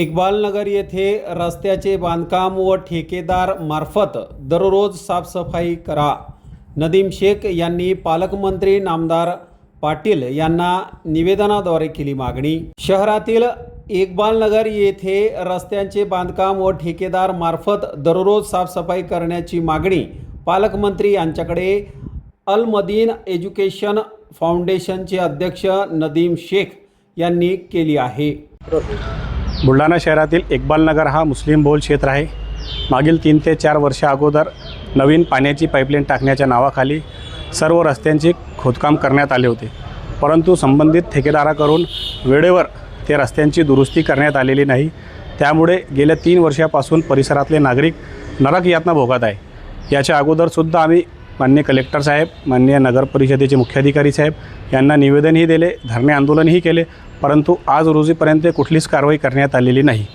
इक्बालनगर येथे रस्त्याचे बांधकाम व ठेकेदार मार्फत दररोज साफसफाई करा. नदीम शेख यांनी पालकमंत्री नामदार पाटील यांना निवेदनाद्वारे केली मागणी. शहरातील इक्बालनगर येथे रस्त्यांचे बांधकाम व ठेकेदार मार्फत दररोज साफसफाई करण्याची मागणी पालकमंत्री यांच्याकडे. अलमदीन एज्युकेशन फाउंडेशनचे अध्यक्ष नदीम शेख यांनी केली आहे. बुलढाणा शहरातील इक्बालनगर हा मुस्लिम बहुल क्षेत्र आहे. मागील तीन ते चार वर्षा अगोदर नवीन पाण्याची पाईपलाईन टाकण्याच्या नावाखाली सर्व रस्त्यांचे खोदकाम करण्यात आले होते. परंतु संबंधित ठेकेदाराकडून वेळेवर ते रस्त्यांची दुरुस्ती करण्यात आलेली नाही. त्यामुळे गेल्या तीन वर्षापासून परिसरातले नागरिक नरक यातना भोगत आहे. याच्या अगोदरसुद्धा आम्ही मान्य कलेक्टर साहेब मान्य नगर परिषदेचे मुख्याधिकारी साहेब यांना निवेदनही दिले धरणे आंदोलनही केले परंतु आज रोजीपर्यंत कुठलीच कारवाई करण्यात आलेली नाही.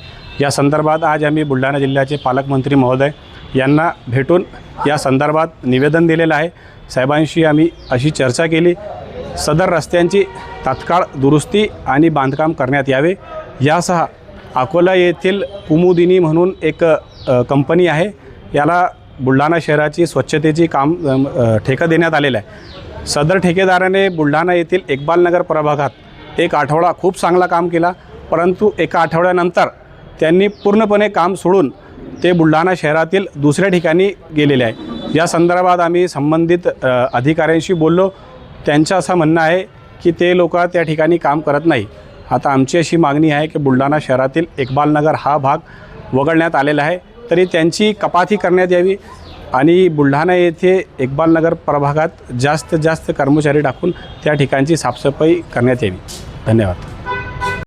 या संदर्भात आज आम्ही बुलढाणा जिल्ह्याचे पालकमंत्री महोदय यांना भेटून या संदर्भात निवेदन दिलेलं आहे. साहेबांशी आम्ही अशी चर्चा केली सदर रस्त्यांची तात्काळ दुरुस्ती आणि बांधकाम करण्यात यावे. यासह अकोला येथील कुमुदिनी म्हणून एक कंपनी आहे याला बुलढाणा शहराची स्वच्छतेची काम ठेका देण्यात आलेलं आहे. सदर ठेकेदाराने बुलढाणा येथील इक्बालनगर प्रभागात एक आठवडा खूप चांगला काम केला परंतु एका आठवड्यानंतर त्यांनी पूर्णपणे काम सोडून ते बुलढाणा शहरातील दुसऱ्या ठिकाणी गेलेले आहे. या संदर्भात आम्ही संबंधित अधिकाऱ्यांशी बोललो. त्यांचं असं म्हणणं आहे की ते लोक त्या ठिकाणी काम करत नाही. आता आमची अशी मागणी आहे की बुलढाणा शहरातील इक्बालनगर हा भाग वगळण्यात आलेला आहे. तरी त्यांची कपाती करण्यात यावी आणि बुलढाणा येथे इक्बालनगर प्रभागात जास्त जास्त कर्मचारी टाकून त्या ठिकाणची साफसफाई करण्यात यावी. धन्यवाद.